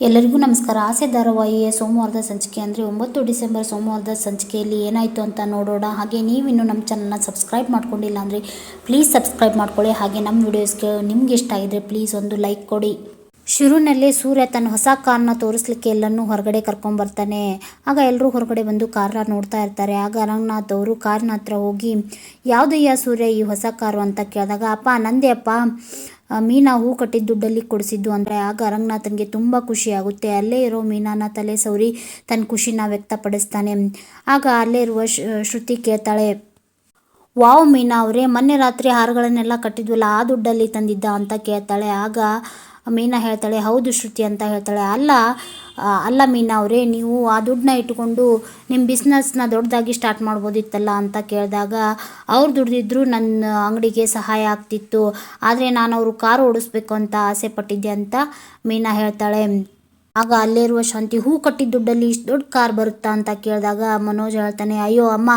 ಎಲ್ಲರಿಗೂ ನಮಸ್ಕಾರ. ಆಸೆ ಧಾರಾವಾಹಿಯ ಸೋಮವಾರದ ಸಂಚಿಕೆ ಅಂದರೆ ಒಂಬತ್ತು ಡಿಸೆಂಬರ್ ಸೋಮವಾರದ ಸಂಚಿಕೆಯಲ್ಲಿ ಏನಾಯಿತು ಅಂತ ನೋಡೋಣ. ಹಾಗೆ ನೀವಿನ್ನು ನಮ್ಮ ಚಾನಲ್ನ ಸಬ್ಸ್ಕ್ರೈಬ್ ಮಾಡ್ಕೊಂಡಿಲ್ಲ ಅಂದರೆ ಪ್ಲೀಸ್ ಸಬ್ಸ್ಕ್ರೈಬ್ ಮಾಡ್ಕೊಳ್ಳಿ. ಹಾಗೆ ನಮ್ಮ ವಿಡಿಯೋಸ್ಗೆ ನಿಮ್ಗೆ ಇಷ್ಟ ಆಗಿದ್ರೆ ಪ್ಲೀಸ್ ಒಂದು ಲೈಕ್ ಕೊಡಿ. ಶುರುನಲ್ಲೇ ಸೂರ್ಯ ತನ್ನ ಹೊಸ ಕಾರ್ನ ತೋರಿಸ್ಲಿಕ್ಕೆ ಎಲ್ಲನೂ ಹೊರಗಡೆ ಕರ್ಕೊಂಬರ್ತಾನೆ ಆಗ ಎಲ್ಲರೂ ಹೊರಗಡೆ ಬಂದು ಕಾರ್ನ ನೋಡ್ತಾ ಇರ್ತಾರೆ. ಆಗ ರಂಗನಾಥ್ ಅವರು ಕಾರ್ನ ಹತ್ರ ಹೋಗಿ ಯಾವುದಯ್ಯ ಸೂರ್ಯ ಈ ಹೊಸ ಕಾರು ಅಂತ ಕೇಳಿದಾಗ, ಅಪ್ಪ ನಂದೇ ಅಪ್ಪ ಮೀನಾ ಹೂ ಕಟ್ಟಿದ ದುಡ್ಡಲ್ಲಿ ಕೊಡಿಸಿದ್ದು ಅಂದರೆ ಆಗ ರಂಗನಾಥನ್ಗೆ ತುಂಬ ಖುಷಿಯಾಗುತ್ತೆ ಅಲ್ಲೇ ಇರೋ ಮೀನಾನ ತಲೆ ಸೌರಿ ತನ್ನ ಖುಷಿನ ವ್ಯಕ್ತಪಡಿಸ್ತಾನೆ. ಆಗ ಅಲ್ಲೇ ಇರುವ ಶ್ರು- ಶ್ರುತಿ ಕೇಳ್ತಾಳೆ, ವಾವ್ ಮೀನಾ ಅವರೇ, ಮೊನ್ನೆ ರಾತ್ರಿ ಹಾರಗಳನ್ನೆಲ್ಲ ಕಟ್ಟಿದ್ವಲ್ಲ, ಆ ದುಡ್ಡಲ್ಲಿ ತಂದಿದ್ದ? ಅಂತ ಕೇಳ್ತಾಳೆ. ಆಗ ಮೀನಾ ಹೇಳ್ತಾಳೆ, ಹೌದು ಶ್ರುತಿ ಅಂತ ಹೇಳ್ತಾಳೆ. ಅಲ್ಲ ಅಲ್ಲ ಮೀನಾ ಅವರೇ, ನೀವು ಆ ದುಡ್ಡನ್ನ ಇಟ್ಕೊಂಡು ನಿಮ್ಮ ಬಿಸ್ನೆಸ್ನ ದೊಡ್ಡದಾಗಿ ಸ್ಟಾರ್ಟ್ ಮಾಡ್ಬೋದಿತ್ತಲ್ಲ ಅಂತ ಕೇಳಿದಾಗ, ಅವ್ರು ದುಡ್ದಿದ್ರು ನನ್ನ ಅಂಗಡಿಗೆ ಸಹಾಯ ಆಗ್ತಿತ್ತು, ಆದರೆ ನಾನು ಅವರು ಕಾರು ಓಡಿಸ್ಬೇಕು ಅಂತ ಆಸೆ ಪಟ್ಟಿದ್ದೆ ಅಂತ ಮೀನಾ ಹೇಳ್ತಾಳೆ. ಆಗ ಅಲ್ಲೇ ಇರುವ ಶಾಂತಿ, ಹೂ ಕಟ್ಟಿದ ದುಡ್ಡಲ್ಲಿ ಇಷ್ಟು ದೊಡ್ಡ ಕಾರ್ ಬರುತ್ತಾ? ಅಂತ ಕೇಳಿದಾಗ ಮನೋಜ್ ಹೇಳ್ತಾನೆ, ಅಯ್ಯೋ ಅಮ್ಮ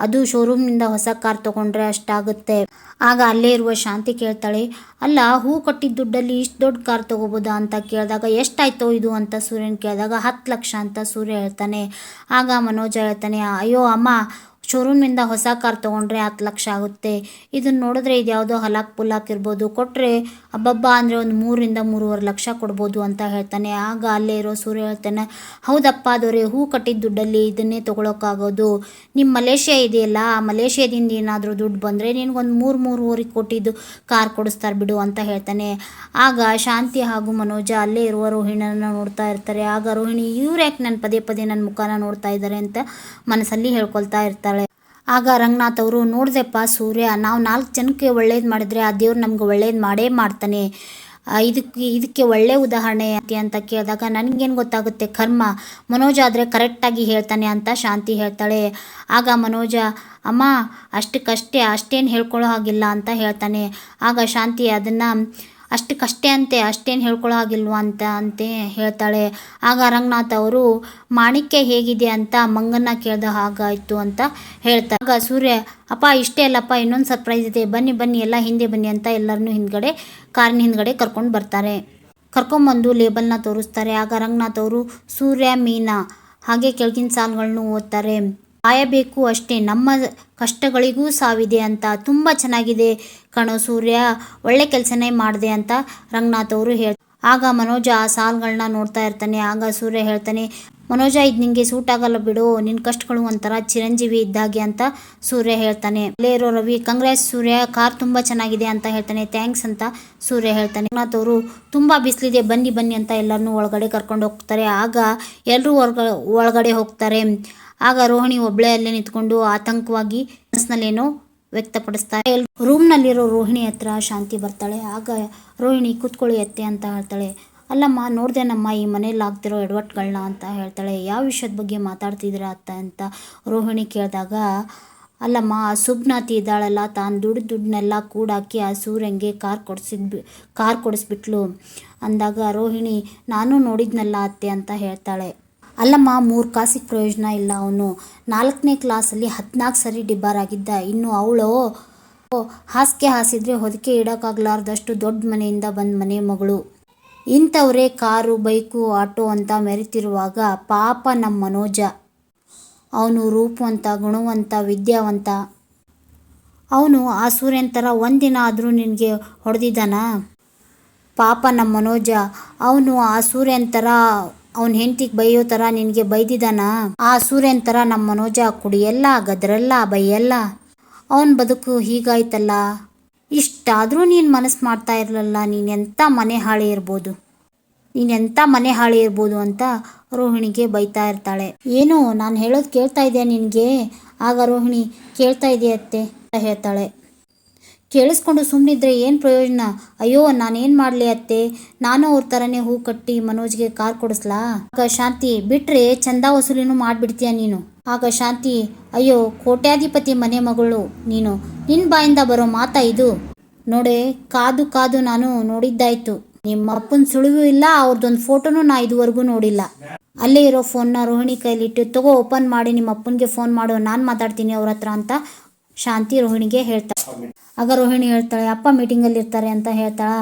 ಅದು ಶೋರೂಮ್ನಿಂದ ಹೊಸ ಕಾರ್ ತಗೊಂಡ್ರೆ ಅಷ್ಟಾಗುತ್ತೆ. ಆಗ ಅಲ್ಲೇ ಇರುವ ಶಾಂತಿ ಕೇಳ್ತಾಳೆ, ಅಲ್ಲ, ಹೂ ಕಟ್ಟಿದ ದುಡ್ಡಲ್ಲಿ ಇಷ್ಟು ದೊಡ್ಡ ಕಾರ್ ತಗೋಬೋದಾ? ಅಂತ ಕೇಳಿದಾಗ, ಎಷ್ಟಾಯ್ತೋ ಇದು? ಅಂತ ಸೂರ್ಯನ್ ಕೇಳಿದಾಗ, ಹತ್ತು ಲಕ್ಷ, ಅಂತ ಸೂರ್ಯ ಹೇಳ್ತಾನೆ. ಆಗ ಮನೋಜ ಹೇಳ್ತಾನೆ, ಅಯ್ಯೋ, ಅಮ್ಮ ಶೋರೂಮ್ನಿಂದ ಹೊಸ ಕಾರ್ ತಗೊಂಡ್ರೆ ಹತ್ತು ಲಕ್ಷ ಆಗುತ್ತೆ. ಇದನ್ನ ನೋಡಿದ್ರೆ ಇದು ಯಾವುದೋ ಹಲಾಕ್ ಪುಲಾಕ್ ಇರ್ಬೋದು. ಕೊಟ್ಟರೆ ಅಬ್ಬಬ್ಬ ಅಂದರೆ ಒಂದು ಮೂರರಿಂದ ಮೂರುವರೆ ಲಕ್ಷ ಕೊಡ್ಬೋದು ಅಂತ ಹೇಳ್ತಾನೆ. ಆಗ ಅಲ್ಲೇ ಇರೋ ಸೂರ್ಯ ಹೇಳ್ತಾನೆ, ಹೌದಪ್ಪ ಅದವ್ರೆ ಹೂ ಕಟ್ಟಿದ ದುಡ್ಡಲ್ಲಿ ಇದನ್ನೇ ತೊಗೊಳಕ್ಕಾಗೋದು. ನಿಮ್ಮ ಮಲೇಷ್ಯಾ ಇದೆಯಲ್ಲ ಆ ಮಲೇಷ್ಯಾದಿಂದ ಏನಾದರೂ ದುಡ್ಡು ಬಂದರೆ ನಿನಗೊಂದು ಮೂರು ಮೂರುವರೆ ಕೊಟ್ಟಿದ್ದು ಕಾರ್ ಕೊಡಿಸ್ತಾರೆ ಬಿಡು ಅಂತ ಹೇಳ್ತಾನೆ. ಆಗ ಶಾಂತಿ ಹಾಗೂ ಮನೋಜ ಅಲ್ಲೇ ಇರುವ ರೋಹಿಣಿಯನ್ನು ನೋಡ್ತಾ ಇರ್ತಾರೆ. ಆಗ ರೋಹಿಣಿ, ಇವ್ರು ಯಾಕೆ ನನ್ನ ಪದೇ ಪದೇ ನನ್ನ ಮುಖನ ನೋಡ್ತಾ ಇದ್ದಾರೆ ಅಂತ ಮನಸ್ಸಲ್ಲಿ ಹೇಳ್ಕೊಳ್ತಾ ಇರ್ತಾಳೆ. ಆಗ ರಂಗನಾಥ್ ಅವರು, ನೋಡಿದೆಪ್ಪ ಸೂರ್ಯ, ನಾವು ನಾಲ್ಕು ಜನಕ್ಕೆ ಒಳ್ಳೇದು ಮಾಡಿದ್ರೆ ಆ ದೇವ್ರು ನಮ್ಗೆ ಒಳ್ಳೇದು ಮಾಡೇ ಮಾಡ್ತಾನೆ. ಇದಕ್ಕೆ ಇದಕ್ಕೆ ಒಳ್ಳೆ ಉದಾಹರಣೆ ಅಂತ ಕೇಳಿದಾಗ, ನನಗೇನು ಗೊತ್ತಾಗುತ್ತೆ, ಕರ್ಮ. ಮನೋಜ ಆದರೆ ಕರೆಕ್ಟಾಗಿ ಹೇಳ್ತಾನೆ ಅಂತ ಶಾಂತಿ ಹೇಳ್ತಾಳೆ. ಆಗ ಮನೋಜ, ಅಮ್ಮ, ಅಷ್ಟಕ್ಕಷ್ಟೇ, ಅಷ್ಟೇನು ಹೇಳ್ಕೊಳ್ಳೋ ಹಾಗಿಲ್ಲ ಅಂತ ಹೇಳ್ತಾನೆ. ಆಗ ಶಾಂತಿ ಅದನ್ನು ಅಷ್ಟಕ್ಕಷ್ಟೇ ಅಂತೆ, ಅಷ್ಟೇನು ಹೇಳ್ಕೊಳ್ಳೋ ಹಾಗಿಲ್ವಾ ಅಂತ, ಅಂತೆ ಹೇಳ್ತಾಳೆ. ಆಗ ರಂಗನಾಥ್ ಅವರು, ಮಾಣಿಕ್ಯ ಹೇಗಿದೆ ಅಂತ ಮಂಗನ್ನ ಕೇಳ್ದ ಹಾಗಾಯಿತು ಅಂತ ಹೇಳ್ತಾರೆ ಆಗ ಸೂರ್ಯ, ಅಪ್ಪ, ಇಷ್ಟೇ ಅಲ್ಲಪ್ಪ, ಇನ್ನೊಂದು ಸರ್ಪ್ರೈಸ್ ಇದೆ. ಬನ್ನಿ ಬನ್ನಿ, ಎಲ್ಲ ಹಿಂದೆ ಬನ್ನಿ ಅಂತ ಎಲ್ಲರನ್ನೂ ಹಿಂದ್ಗಡೆ, ಕಾರಿನ ಹಿಂದ್ಗಡೆ ಕರ್ಕೊಂಡು ಬರ್ತಾರೆ. ಕರ್ಕೊಂಬಂದು ಲೇಬಲ್ನ ತೋರಿಸ್ತಾರೆ. ಆಗ ರಂಗನಾಥ್ ಅವರು, ಸೂರ್ಯ, ಮೀನಾ. ಹಾಗೆ ಕೆಳಗಿನ ಸಾಲುಗಳನ್ನು ಓದ್ತಾರೆ. ಕಾಯಬೇಕು ಅಷ್ಟೇ. ನಮ್ಮ ಕಷ್ಟಗಳಿಗೂ ಸಾವಿದೆ ಅಂತ. ತುಂಬ ಚೆನ್ನಾಗಿದೆ ಕಣೋ ಸೂರ್ಯ. ಒಳ್ಳೆ ಕೆಲಸನೇ ಮಾಡಿದೆ ಅಂತ ರಂಗನಾಥ್ ಅವರು ಹೇಳ್ತಾರೆ ಆಗ ಮನೋಜ ಆ ಸಾಲುಗಳನ್ನ ನೋಡ್ತಾ ಇರ್ತಾನೆ. ಆಗ ಸೂರ್ಯ ಹೇಳ್ತಾನೆ, ಮನೋಜ, ಇದು ನಿಂಗೆ ಸೂಟ್ ಆಗಲ್ಲ ಬಿಡು. ನಿನ್ನ ಕಷ್ಟಗಳು ಒಂಥರ ಚಿರಂಜೀವಿ ಇದ್ದಾಗೆ ಅಂತ ಸೂರ್ಯ ಹೇಳ್ತಾನೆ. ಅಲ್ಲೇ ಇರೋ ರವಿ ಕಾಂಗ್ರೆಸ್ ಸೂರ್ಯ, ಕಾರ್ ತುಂಬ ಚೆನ್ನಾಗಿದೆ ಅಂತ ಹೇಳ್ತಾನೆ. ಥ್ಯಾಂಕ್ಸ್ ಅಂತ ಸೂರ್ಯ ಹೇಳ್ತಾನೆ. ರಂಗನಾಥ್ ಅವರು, ತುಂಬ ಬಿಸಿಲಿದೆ, ಬನ್ನಿ ಬನ್ನಿ ಅಂತ ಎಲ್ಲರನ್ನೂ ಒಳಗಡೆ ಕರ್ಕೊಂಡು ಹೋಗ್ತಾರೆ. ಆಗ ಎಲ್ಲರೂ ಹೊರಗ, ಒಳಗಡೆ ಹೋಗ್ತಾರೆ. ಆಗ ರೋಹಿಣಿ ಒಬ್ಬಳೇ ಅಲ್ಲೇ ನಿಂತ್ಕೊಂಡು ಆತಂಕವಾಗಿ ಮನಸ್ಸಿನಲ್ಲೇನೋ ವ್ಯಕ್ತಪಡಿಸ್ತಾರೆ ರೂಮ್ನಲ್ಲಿರೋ ರೋಹಿಣಿ ಹತ್ರ ಶಾಂತಿ ಬರ್ತಾಳೆ. ಆಗ ರೋಹಿಣಿ ಕೂತ್ಕೊಳ್ಳಿ ಅತ್ತೆ ಅಂತ ಹೇಳ್ತಾಳೆ. ಅಲ್ಲಮ್ಮ ನೋಡ್ದೇನಮ್ಮ ಈ ಮನೇಲಿ ಆಗ್ತಿರೋ ಎಡವಟ್ಗಳನ್ನ ಅಂತ ಹೇಳ್ತಾಳೆ. ಯಾವ ವಿಷಯದ ಬಗ್ಗೆ ಮಾತಾಡ್ತಿದ್ದೀರಾ ಅತ್ತ ಅಂತ ರೋಹಿಣಿ ಕೇಳಿದಾಗ, ಅಲ್ಲಮ್ಮ, ಆ ಸುಬ್ನಾತಿ ಇದ್ದಾಳಲ್ಲ, ತಾನು ದುಡ್ಡು ದುಡ್ಡನ್ನೆಲ್ಲ ಕೂಡಾಕಿ ಆ ಸೂರ್ಯಂಗೆ ಕಾರ್ ಕೊಡಿಸಿದ್ ಕಾರ್ ಕೊಡಿಸ್ಬಿಟ್ಲು ಅಂದಾಗ ರೋಹಿಣಿ, ನಾನು ನೋಡಿದ್ನಲ್ಲ ಅತ್ತೆ ಅಂತ ಹೇಳ್ತಾಳೆ. ಅಲ್ಲಮ್ಮ, ಮೂರು ಕಾಸಿಗೆ ಪ್ರಯೋಜನ ಇಲ್ಲ ಅವನು. ನಾಲ್ಕನೇ ಕ್ಲಾಸಲ್ಲಿ ಹದಿನಾಲ್ಕು ಸರಿ ಡಿಬ್ಬಾರಾಗಿದ್ದ ಇನ್ನು ಅವಳು ಹಾಸಿಗೆ ಹಾಸಿದ್ರೆ ಹೊದಿಕೆ ಇಡೋಕ್ಕಾಗಲಾರ್ದಷ್ಟು ದೊಡ್ಡ ಮನೆಯಿಂದ ಬಂದ ಮನೆ ಮಗಳು. ಇಂಥವರೇ ಕಾರು, ಬೈಕು, ಆಟೋ ಅಂತ ಮೆರಿತಿರುವಾಗ ಪಾಪ ನಮ್ಮ ಮನೋಜ. ಅವನು ರೂಪವಂತ, ಗುಣವಂತ, ವಿದ್ಯಾವಂತ. ಅವನು ಆ ಸೂರ್ಯನ ಥರ ಒಂದಿನ ಆದರೂ ನಿನಗೆ ಹೊಡೆದಿದ್ದಾನ? ಪಾಪ ನಮ್ಮ ಮನೋಜ, ಅವನು ಆ ಸೂರ್ಯನ ಥರ ಅವನ ಹೆಂಡತಿಗೆ ಬೈಯೋ ತರ ನಿನಗೆ ಬೈದಿದ್ದಾನ ಆ ಸೂರ್ಯನ ಥರ ನಮ್ಮ ಮನೋಜ ಕುಡಿಯಲ್ಲ, ಗದ್ರಲ್ಲ, ಬೈಯಲ್ಲ. ಅವನ ಬದುಕು ಹೀಗಾಯ್ತಲ್ಲ. ಇಷ್ಟಾದರೂ ನೀನು ಮನಸ್ಸು ಮಾಡ್ತಾ ಇರಲಿಲ್ಲ ನೀನ್ ಎಂಥ ಮನೆ ಹಾಳೆ ಇರ್ಬೋದು. ನೀನೆಂಥ ಮನೆ ಹಾಳೆ ಇರ್ಬೋದು ಅಂತ ರೋಹಿಣಿಗೆ ಬೈತಾ ಇರ್ತಾಳೆ. ಏನು, ನಾನು ಹೇಳೋದು ಕೇಳ್ತಾ ಇದೆಯಾ ನಿನಗೆ? ಆಗ ರೋಹಿಣಿ, ಕೇಳ್ತಾ ಇದೆಯತ್ತೆ ಅಂತ ಹೇಳ್ತಾಳೆ. ಕೇಳಿಸ್ಕೊಂಡು ಸುಮ್ಮನಿದ್ರೆ ಏನು ಪ್ರಯೋಜನ? ಅಯ್ಯೋ, ನಾನೇನು ಮಾಡಲಿ ಅತ್ತೆ? ನಾನು ಅವ್ರ ಥರನೇ ಹೂ ಕಟ್ಟಿ ಮನೋಜ್ಗೆ ಕಾರ್ ಕೊಡಿಸ್ಲಾ? ಆಗ ಶಾಂತಿ, ಬಿಟ್ರೆ ಚಂದ ವಸೂಲಿನೂ ಮಾಡಿಬಿಡ್ತೀಯ ನೀನು? ಆಗ ಶಾಂತಿ, ಅಯ್ಯೋ, ಕೋಟ್ಯಾಧಿಪತಿ ಮನೆ ಮಗಳು ನೀನು. ನಿನ್ನ ಬಾಯಿಂದ ಬರೋ ಮಾತಾ ಇದು. ನೋಡೆ, ಕಾದು ಕಾದು ನಾನು ನೋಡಿದ್ದಾಯ್ತು. ನಿಮ್ಮ ಅಪ್ಪನ ಸುಳಿವು ಇಲ್ಲ ಅವ್ರದ್ದೊಂದು ಫೋಟೋನು ನಾ ಇದುವರೆಗೂ ನೋಡಿಲ್ಲ. ಅಲ್ಲೇ ಇರೋ ಫೋನ್ನ ರೋಹಿಣಿ ಕೈಲಿಟ್ಟು, ತಗೋ, ಓಪನ್ ಮಾಡಿ, ನಿಮ್ಮ ಅಪ್ಪನಿಗೆ ಫೋನ್ ಮಾಡು, ನಾನು ಮಾತಾಡ್ತೀನಿ ಅವ್ರ ಹತ್ರ ಅಂತ ಶಾಂತಿ ರೋಹಿಣಿಗೆ ಹೇಳ್ತಾಳೆ. ಆಗ ರೋಹಿಣಿ ಹೇಳ್ತಾಳೆ, ಅಪ್ಪ ಮೀಟಿಂಗ್ ಅಲ್ಲಿ ಇರ್ತಾರೆ ಅಂತ ಹೇಳ್ತಾಳ.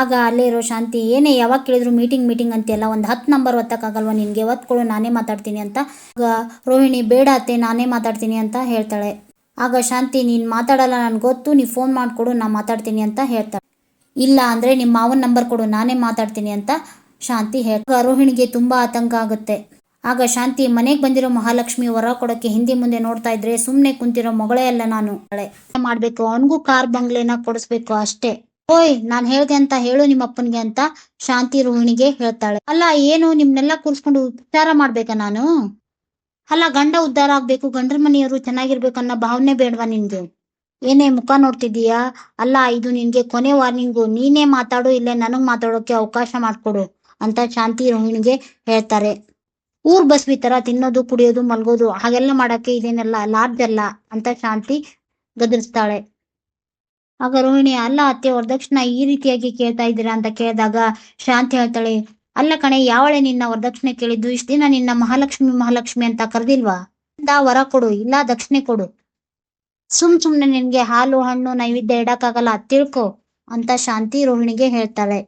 ಆಗ ಅಲ್ಲೇ ಇರೋ ಶಾಂತಿ, ಏನೇ ಯಾವಾಗ ಕೇಳಿದ್ರು ಮೀಟಿಂಗ್ ಮೀಟಿಂಗ್ ಅಂತೆಲ್ಲ ಒಂದು ಹತ್ತು ನಂಬರ್ ಒತ್ತಕ್ಕಾಗಲ್ವ ನಿನಗೆ? ಒತ್ಕೊಳ್ಳು ನಾನೇ ಮಾತಾಡ್ತೀನಿ ಅಂತ. ಆಗ ರೋಹಿಣಿ, ಬೇಡ ಅತ್ತೆ, ನಾನೇ ಮಾತಾಡ್ತೀನಿ ಅಂತ ಹೇಳ್ತಾಳೆ. ಆಗ ಶಾಂತಿ, ನೀನು ಮಾತಾಡಲ್ಲ, ನನಗೆ ಗೊತ್ತು, ನೀ ಫೋನ್ ಮಾಡ್ಕೊಡು ನಾನು ಮಾತಾಡ್ತೀನಿ ಅಂತ ಹೇಳ್ತಾಳೆ. ಇಲ್ಲ ಅಂದ್ರೆ ನಿಮ್ಮ ಮಾವನ ನಂಬರ್ ಕೊಡು, ನಾನೇ ಮಾತಾಡ್ತೀನಿ ಅಂತ ಶಾಂತಿ ಹೇಳ್ತಾಗ ರೋಹಿಣಿಗೆ ತುಂಬಾ ಆತಂಕ ಆಗುತ್ತೆ. ಆಗ ಶಾಂತಿ ಮನೆಗೆ ಬಂದಿರೋ ಮಹಾಲಕ್ಷ್ಮಿ ವರ ಕೊಡೋಕೆ ಹಿಂದಿ ಮುಂದೆ ನೋಡ್ತಾ ಇದ್ರೆ ಸುಮ್ಮನೆ ಕುಂತಿರೋ ಮಗಳೇ ಅಲ್ಲ ನಾನು. ಮಾಡ್ಬೇಕು, ಅವನಿಗೂ ಕಾರ್ ಬಂಗ್ಲೆನ ಕೊಡಿಸ್ಬೇಕು ಅಷ್ಟೇ. ಓಯ್, ನಾನ್ ಹೇಳ್ದೆ ಅಂತ ಹೇಳು ನಿಮ್ಮ ಅಪ್ಪನ್ಗೆ ಅಂತ ಶಾಂತಿ ರೋಹಿಣಿಗೆ ಹೇಳ್ತಾಳೆ. ಅಲ್ಲ, ಏನು ನಿಮ್ನೆಲ್ಲ ಕೂರಿಸ್ಕೊಂಡು ಉಪಚಾರ ಮಾಡ್ಬೇಕಾ ನಾನು? ಅಲ್ಲ, ಗಂಡ ಉದ್ಧಾರ ಆಗ್ಬೇಕು, ಗಂಡ್ರ ಮನೆಯವರು ಚೆನ್ನಾಗಿರ್ಬೇಕು ಅನ್ನೋ ಭಾವನೆ ಬೇಡವಾ ನಿನ್ಗೆ? ಏನೇ ಮುಖ ನೋಡ್ತಿದೀಯಾ ಅಲ್ಲ, ಇದು ನಿನ್ಗೆ ಕೊನೆ ವಾರ್ನಿಂಗು. ನೀನೇ ಮಾತಾಡು ಇಲ್ಲೇ ನನಗ್ ಮಾತಾಡೋಕೆ ಅವಕಾಶ ಮಾಡ್ಕೊಡು ಅಂತ ಶಾಂತಿ ರೋಹಿಣಿಗೆ ಹೇಳ್ತಾರೆ. ಊರ್ ಬಸ್ವಿ ತರ ತಿನ್ನೋದು, ಕುಡಿಯೋದು, ಮಲ್ಗೋದು, ಹಾಗೆಲ್ಲ ಮಾಡಕ್ಕೆ ಇದೇನೆಲ್ಲ ಲಾರ್ಜ್ ಅಲ್ಲ ಅಂತ ಶಾಂತಿ ಗದರಿಸ್ತಾಳೆ. ಆಗ ರೋಹಿಣಿ, ಅಲ್ಲ ಅತ್ತೆ, ವರದಕ್ಷಿಣ ಈ ರೀತಿಯಾಗಿ ಕೇಳ್ತಾ ಇದ್ದೀರಾ ಅಂತ ಕೇಳಿದಾಗ ಶಾಂತಿ ಹೇಳ್ತಾಳೆ, ಅಲ್ಲ ಕಣೆ, ಯಾವಳೆ ನಿನ್ನ ವರದಕ್ಷಿಣೆ ಕೇಳಿದ್ದು? ಇಷ್ಟ ದಿನ ನಿನ್ನ ಮಹಾಲಕ್ಷ್ಮಿ ಮಹಾಲಕ್ಷ್ಮಿ ಅಂತ ಕರೆದಿಲ್ವಾ? ವರ ಕೊಡು, ಇಲ್ಲ ದಕ್ಷಿಣೆ ಕೊಡು. ಸುಮ್ ಸುಮ್ನೆ ನಿನ್ಗೆ ಹಾಲು, ಹಣ್ಣು, ನೈವೇದ್ಯ ಇಡಕ್ಕಾಗಲ್ಲ, ತಿಳ್ಕೊ ಅಂತ ಶಾಂತಿ ರೋಹಿಣಿಗೆ ಹೇಳ್ತಾಳೆ.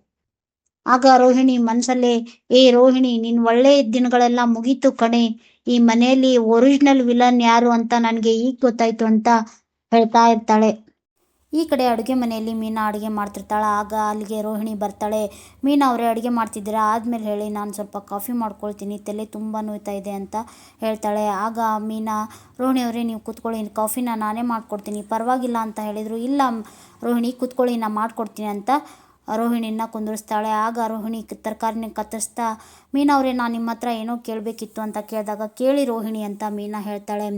ಆಗ ರೋಹಿಣಿ ಮನ್ಸಲ್ಲೇ, ಏ ರೋಹಿಣಿ, ನಿನ್ ಒಳ್ಳೆ ದಿನಗಳೆಲ್ಲ ಮುಗೀತು ಕಣೆ. ಈ ಮನೆಯಲ್ಲಿ ಒರಿಜಿನಲ್ ವಿಲನ್ ಯಾರು ಅಂತ ನನಗೆ ಈಗ ಗೊತ್ತಾಯ್ತು ಅಂತ ಹೇಳ್ತಾ ಇರ್ತಾಳೆ. ಈ ಕಡೆ ಅಡುಗೆ ಮನೆಯಲ್ಲಿ ಮೀನಾ ಅಡುಗೆ ಮಾಡ್ತಿರ್ತಾಳೆ. ಆಗ ಅಲ್ಲಿಗೆ ರೋಹಿಣಿ ಬರ್ತಾಳೆ. ಮೀನಾ, ಅವರೇ ಅಡುಗೆ ಮಾಡ್ತಿದ್ದೀರಾ? ಆದಮೇಲೆ ಹೇಳಿ, ನಾನು ಸ್ವಲ್ಪ ಕಾಫಿ ಮಾಡ್ಕೊಳ್ತೀನಿ. ತಲೆ ತುಂಬ ನೋಯ್ತಾ ಇದೆ ಅಂತ ಹೇಳ್ತಾಳೆ. ಆಗ ಮೀನಾ, ರೋಹಿಣಿ ಅವರೇ, ನೀವು ಕೂತ್ಕೊಳ್ಳಿ. ಕಾಫಿನ ನಾನೇ ಮಾಡ್ಕೊಡ್ತೀನಿ. ಪರವಾಗಿಲ್ಲ ಅಂತ ಹೇಳಿದರು. ಇಲ್ಲ, ರೋಹಿಣಿ, ಕೂತ್ಕೊಳ್ಳಿ ನಾನು ಮಾಡ್ಕೊಡ್ತೀನಿ ಅಂತ ರೋಹಿಣಿನ ಕುಂದಿರಿಸ್ತಾಳೆ. ಆಗ ರೋಹಿಣಿ ತರಕಾರಿನ ಕತ್ತರಿಸ್ತಾ, ಮೀನಾ ಅವರೇ ನಾನು ನಿಮ್ಮ ಹತ್ರ ಏನೋ ಕೇಳಬೇಕಿತ್ತು ಅಂತ ಕೇಳಿದಾಗ, ಕೇಳಿ ರೋಹಿಣಿ ಅಂತ ಮೀನಾ ಹೇಳ್ತಾಳೆ.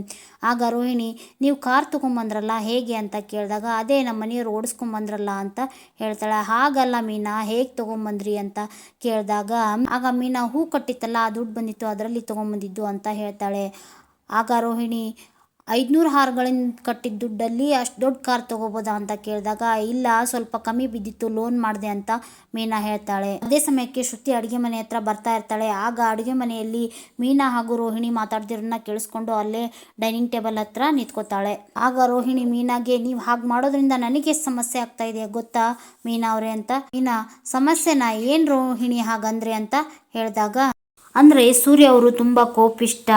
ಆಗ ರೋಹಿಣಿ ನೀವು ಕಾರ್ ತೊಗೊಂಬಂದ್ರಲ್ಲ, ಹೇಗೆ ಅಂತ ಕೇಳಿದಾಗ, ಅದೇ ನಮ್ಮ ಮನೆಯವ್ರು ಓಡಿಸ್ಕೊಂಬಂದ್ರಲ್ಲ ಅಂತ ಹೇಳ್ತಾಳೆ. ಹಾಗಲ್ಲ ಮೀನಾ, ಹೇಗೆ ತೊಗೊಂಬಂದ್ರಿ ಅಂತ ಕೇಳಿದಾಗ, ಆಗ ಮೀನಾ ಹೂ ಕಟ್ಟಿತ್ತಲ್ಲ, ಆ ದುಡ್ಡು ಬಂದಿತ್ತು, ಅದರಲ್ಲಿ ತೊಗೊಂಬಂದಿದ್ದು ಅಂತ ಹೇಳ್ತಾಳೆ. ಆಗ ರೋಹಿಣಿ ಐದುನೂರು ಹಾರ್ಗಳಿಂದ ಕಟ್ಟಿದ ದುಡ್ಡಲ್ಲಿ ಅಷ್ಟು ದೊಡ್ಡ ಕಾರ್ ತಗೋಬೋದಾ ಅಂತ ಕೇಳಿದಾಗ, ಇಲ್ಲ, ಸ್ವಲ್ಪ ಕಮ್ಮಿ ಬಿದ್ದಿತ್ತು, ಲೋನ್ ಮಾಡಿದೆ ಅಂತ ಮೀನಾ ಹೇಳ್ತಾಳೆ. ಅದೇ ಸಮಯಕ್ಕೆ ಶ್ರುತಿ ಅಡುಗೆ ಮನೆ ಹತ್ರ ಬರ್ತಾ ಇರ್ತಾಳೆ. ಆಗ ಅಡುಗೆ ಮನೆಯಲ್ಲಿ ಮೀನಾ ಹಾಗೂ ರೋಹಿಣಿ ಮಾತಾಡ್ತಿರೋದನ್ನ ಕೇಳಿಸ್ಕೊಂಡು ಅಲ್ಲೇ ಡೈನಿಂಗ್ ಟೇಬಲ್ ಹತ್ರ ನಿಂತ್ಕೋತಾಳೆ. ಆಗ ರೋಹಿಣಿ ಮೀನಾಗೆ, ನೀವು ಹಾಗೆ ಮಾಡೋದ್ರಿಂದ ನನಗೆ ಸಮಸ್ಯೆ ಆಗ್ತಾ ಇದೆ ಗೊತ್ತಾ ಮೀನಾ ಅವರೇ? ಅಂತ, ಮೀನಾ, ಸಮಸ್ಯೆನಾ? ಏನು ರೋಹಿಣಿ ಹಾಗಂದ್ರೆ? ಅಂತ ಹೇಳಿದಾಗ ಅಂದರೆ ಸೂರ್ಯ ಅವರು ತುಂಬ ಕೋಪಿಷ್ಟ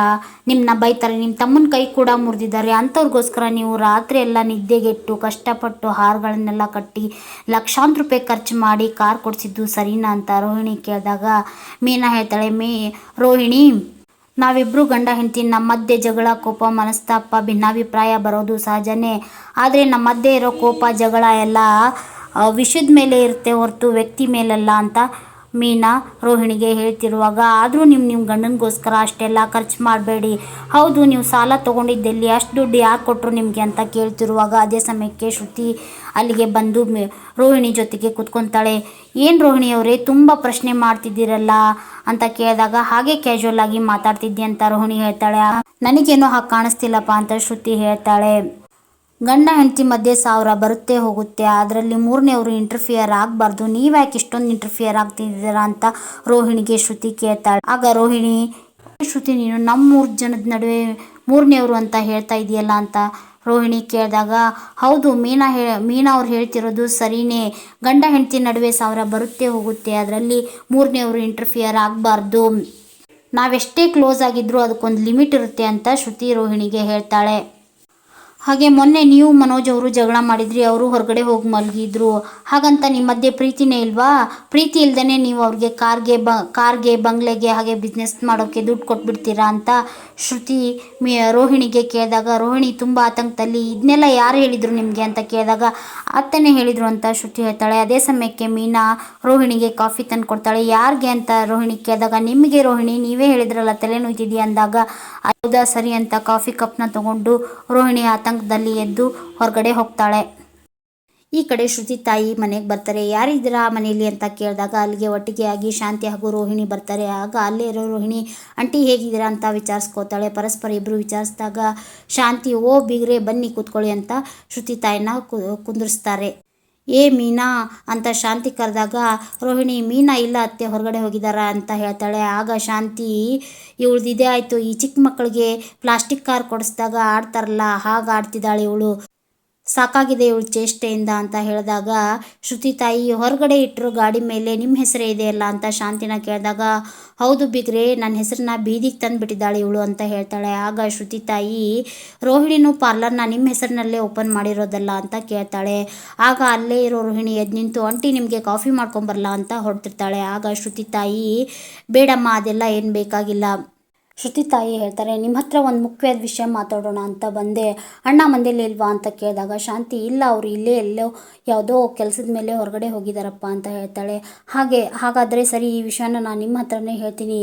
ನಿಮ್ಮನ್ನ ಬೈತಾರೆ ನಿಮ್ಮ ತಮ್ಮನ ಕೈ ಕೂಡ ಮುರಿದಿದ್ದಾರೆ, ಅಂಥವ್ರಿಗೋಸ್ಕರ ನೀವು ರಾತ್ರಿ ಎಲ್ಲ ನಿದ್ದೆಗೆಟ್ಟು ಕಷ್ಟಪಟ್ಟು ಹಾರಗಳನ್ನೆಲ್ಲ ಕಟ್ಟಿ ಲಕ್ಷಾಂತರ ರೂಪಾಯಿ ಖರ್ಚು ಮಾಡಿ ಕಾರ್ ಕೊಡಿಸಿದ್ದು ಸರಿನಾ ಅಂತ ರೋಹಿಣಿ ಕೇಳಿದಾಗ, ಮೀನಾ ಹೇಳ್ತಾಳೆ, ಮೇ, ರೋಹಿಣಿ ನಾವಿಬ್ಬರು ಗಂಡ ಹೆಂಡತಿ ನಮ್ಮ ಮಧ್ಯೆ ಜಗಳ, ಕೋಪ, ಮನಸ್ತಾಪ, ಭಿನ್ನಾಭಿಪ್ರಾಯ ಬರೋದು ಸಹಜನೇ. ಆದರೆ ನಮ್ಮ ಮಧ್ಯೆ ಇರೋ ಕೋಪ, ಜಗಳ ಎಲ್ಲ ವಿಷದ ಮೇಲೆ ಇರುತ್ತೆ ಹೊರತು ವ್ಯಕ್ತಿ ಮೇಲಲ್ಲ ಅಂತ ಮೀನಾ ರೋಹಿಣಿಗೆ ಹೇಳ್ತಿರುವಾಗ, ಆದರೂ ನಿಮ್ಮ ನಿಮ್ಮ ಗಂಡನಿಗೋಸ್ಕರ ಅಷ್ಟೆಲ್ಲ ಖರ್ಚು ಮಾಡಬೇಡಿ. ಹೌದು, ನೀವು ಸಾಲ ತೊಗೊಂಡಿದ್ದಲ್ಲಿ ಅಷ್ಟು ದುಡ್ಡು ಯಾರು ಕೊಟ್ಟರು ನಿಮಗೆ? ಅಂತ ಕೇಳ್ತಿರುವಾಗ ಅದೇ ಸಮಯಕ್ಕೆ ಶ್ರುತಿ ಅಲ್ಲಿಗೆ ಬಂದು ರೋಹಿಣಿ ಜೊತೆಗೆ ಕುತ್ಕೊತಾಳೆ. ಏನು ರೋಹಿಣಿಯವರೇ ತುಂಬ ಪ್ರಶ್ನೆ ಮಾಡ್ತಿದ್ದೀರಲ್ಲ? ಅಂತ ಕೇಳಿದಾಗ, ಹಾಗೆ ಕ್ಯಾಶುವಲ್ ಆಗಿ ಮಾತಾಡ್ತಿದ್ದೆ ಅಂತ ರೋಹಿಣಿ ಹೇಳ್ತಾಳೆ. ನನಗೇನೋ ಹಾಗೆ ಕಾಣಿಸ್ತಿಲ್ಲಪ್ಪ, ಅಂತ ಶ್ರುತಿ ಹೇಳ್ತಾಳೆ. ಗಂಡ ಹೆಂಡತಿ ಮಧ್ಯೆ ಸಾವಿರ ಬರುತ್ತೆ ಹೋಗುತ್ತೆ ಅದರಲ್ಲಿ ಮೂರನೇವರು ಇಂಟರ್ಫಿಯರ್ ಆಗಬಾರ್ದು ನೀವ್ಯಾಕೆ ಇಷ್ಟೊಂದು ಇಂಟರ್ಫಿಯರ್ ಆಗ್ತಿದ್ದೀರಾ ಅಂತ ರೋಹಿಣಿಗೆ ಶ್ರುತಿ ಕೇಳ್ತಾಳೆ. ಆಗ ರೋಹಿಣಿ, ಶ್ರುತಿ ನೀನು ನಮ್ಮ ಮೂರು ಜನದ ನಡುವೆ ಮೂರನೇವರು ಅಂತ ಹೇಳ್ತಾ ಇದೆಯಲ್ಲ ಅಂತ ರೋಹಿಣಿ ಕೇಳಿದಾಗ, ಹೌದು, ಮೀನಾ ಹೇ, ಮೀನಾ ಅವ್ರು ಹೇಳ್ತಿರೋದು ಸರಿನೇ, ಗಂಡ ಹೆಂಡತಿ ನಡುವೆ ಸಾವಿರ ಬರುತ್ತೆ ಹೋಗುತ್ತೆ ಅದರಲ್ಲಿ ಮೂರನೇವರು ಇಂಟರ್ಫಿಯರ್ ಆಗಬಾರ್ದು. ನಾವೆಷ್ಟೇ ಕ್ಲೋಸ್ ಆಗಿದ್ರೂ ಅದಕ್ಕೊಂದು ಲಿಮಿಟ್ ಇರುತ್ತೆ ಅಂತ ಶ್ರುತಿ ರೋಹಿಣಿಗೆ ಹೇಳ್ತಾಳೆ. ಹಾಗೆ ಮೊನ್ನೆ ನೀವು ಮನೋಜ್ ಅವರು ಜಗಳ ಮಾಡಿದ್ರಿ, ಅವರು ಹೊರಗಡೆ ಹೋಗಿ ಮಲಗಿದ್ರು. ಹಾಗಂತ ನಿಮ್ಮ ಮಧ್ಯೆ ಪ್ರೀತಿನೇ ಇಲ್ವಾ? ಪ್ರೀತಿ ಇಲ್ದೇ ನೀವು ಅವ್ರಿಗೆ ಕಾರ್ಗೆ ಬ, ಕಾರ್ಗೆ, ಬಂಗ್ಲೆಗೆ ಹಾಗೆ ಬಿಸ್ನೆಸ್ ಮಾಡೋಕ್ಕೆ ದುಡ್ಡು ಕೊಟ್ಬಿಡ್ತೀರಾ ಅಂತ ಶ್ರುತಿ ರೋಹಿಣಿಗೆ ಕೇಳಿದಾಗ, ರೋಹಿಣಿ ತುಂಬ ಆತಂಕದಲ್ಲಿ ಇದನ್ನೆಲ್ಲ ಯಾರು ಹೇಳಿದರು ನಿಮಗೆ? ಅಂತ ಕೇಳಿದಾಗ ಅತ್ತನೇ ಹೇಳಿದರು ಅಂತ ಶ್ರುತಿ ಹೇಳ್ತಾಳೆ. ಅದೇ ಸಮಯಕ್ಕೆ ಮೀನಾ ರೋಹಿಣಿಗೆ ಕಾಫಿ ತಂದು ಕೊಡ್ತಾಳೆ. ಯಾರಿಗೆ? ಅಂತ ರೋಹಿಣಿ ಕೇಳಿದಾಗ, ನಿಮಗೆ ರೋಹಿಣಿ, ನೀವೇ ಹೇಳಿದ್ರಲ್ಲ ತಲೆ ನೋಯ್ತಿದೆಯಾ ಅಂದಾಗ, ಹೌದಾ, ಸರಿ ಅಂತ ಕಾಫಿ ಕಪ್ನ ತಗೊಂಡು ರೋಹಿಣಿ ಆತಂಕದಲ್ಲಿ ಎದ್ದು ಹೊರಗಡೆ ಹೋಗ್ತಾಳೆ. ಈ ಕಡೆ ಶ್ರುತಿ ತಾಯಿ ಮನೆಗೆ ಬರ್ತಾರೆ. ಯಾರಿದ್ದೀರಾ ಮನೆಯಲ್ಲಿ ಅಂತ ಕೇಳಿದಾಗ ಅಲ್ಲಿಗೆ ಒಟ್ಟಿಗೆ ಆಗಿ ಶಾಂತಿ ಹಾಗೂ ರೋಹಿಣಿ ಬರ್ತಾರೆ. ಆಗ ಅಲ್ಲೇ ಇರೋ ರೋಹಿಣಿ, ಆಂಟಿ ಹೇಗಿದ್ದೀರಾ? ಅಂತ ವಿಚಾರಿಸ್ಕೋತಾಳೆ. ಪರಸ್ಪರ ಇಬ್ಬರು ವಿಚಾರಿಸಿದಾಗ, ಶಾಂತಿ, ಓ ಬಿಗ್ರೆ, ಬನ್ನಿ ಕೂತ್ಕೊಳ್ಳಿ ಅಂತ ಶ್ರುತಿ ತಾಯಿನ ಕುಂದಿರಿಸ್ತಾರೆ. ಏ ಮೀನಾ ಅಂತ ಶಾಂತಿ ಕರೆದಾಗ, ರೋಹಿಣಿ, ಮೀನಾ ಇಲ್ಲ ಅತ್ತೆ, ಹೊರಗಡೆ ಹೋಗಿದಾರ ಅಂತ ಹೇಳ್ತಾಳೆ. ಆಗ ಶಾಂತಿ, ಇವಳ್ದು ಇದೇ ಆಯಿತು. ಈ ಚಿಕ್ಕ ಮಕ್ಕಳಿಗೆ ಪ್ಲಾಸ್ಟಿಕ್ ಕಾರ್ ಕೊಡಿಸಿದಾಗ ಆಡ್ತಾರಲ್ಲ, ಹಾಗೆ ಆಡ್ತಿದ್ದಾಳೆ ಇವಳು. ಸಾಕಾಗಿದೆ ಇವಳು ಚೇಷ್ಟೆಯಿಂದ ಅಂತ ಹೇಳಿದಾಗ, ಶ್ರುತಿ ತಾಯಿ, ಹೊರಗಡೆ ಇಟ್ಟರು ಗಾಡಿ ಮೇಲೆ ನಿಮ್ಮ ಹೆಸರೇ ಇದೆಯಲ್ಲ ಅಂತ ಶಾಂತಿನ ಕೇಳಿದಾಗ, ಹೌದು ಬಿಗ್ರೆ ನನ್ನ ಹೆಸರನ್ನ ಬೀದಿಗೆ ತಂದುಬಿಟ್ಟಿದ್ದಾಳೆ ಇವಳು ಅಂತ ಹೇಳ್ತಾಳೆ. ಆಗ ಶ್ರುತಿ ತಾಯಿ, ರೋಹಿಣಿನೂ ಪಾರ್ಲರ್ನ ನಿಮ್ಮ ಹೆಸರಿನಲ್ಲೇ ಓಪನ್ ಮಾಡಿರೋದಲ್ಲ ಅಂತ ಕೇಳ್ತಾಳೆ. ಆಗ ಅಲ್ಲೇ ಇರೋ ರೋಹಿಣಿ ಎದ್ದು ನಿಂತು ಆಂಟಿ, ನಿಮಗೆ ಕಾಫಿ ಮಾಡ್ಕೊಂಬರಲ್ಲ ಅಂತ ಹೊಡ್ತಿರ್ತಾಳೆ ಆಗ ಶ್ರುತಿ ತಾಯಿ, ಬೇಡಮ್ಮ, ಅದೆಲ್ಲ ಏನು ಬೇಕಾಗಿಲ್ಲ. ಶ್ರುತಿ ತಾಯಿ ಹೇಳ್ತಾರೆ ನಿಮ್ಮ ಹತ್ರ ಒಂದು ಮುಖ್ಯವಾದ ವಿಷಯ ಮಾತಾಡೋಣ ಅಂತ ಬಂದೆ. ಅಣ್ಣ ಮಂದೇಲಿ ಇಲ್ವಾ? ಅಂತ ಕೇಳಿದಾಗ, ಶಾಂತಿ ಇಲ್ಲ, ಅವರು ಇಲ್ಲೇ ಎಲ್ಲೋ ಯಾವುದೋ ಕೆಲಸದ ಮೇಲೆ ಹೊರಗಡೆ ಹೋಗಿದ್ದಾರಪ್ಪ ಅಂತ ಹೇಳ್ತಾಳೆ. ಹಾಗೆ, ಹಾಗಾದರೆ ಸರಿ, ಈ ವಿಷಯನ ನಾನು ನಿಮ್ಮ ಹತ್ರನೇ ಹೇಳ್ತೀನಿ.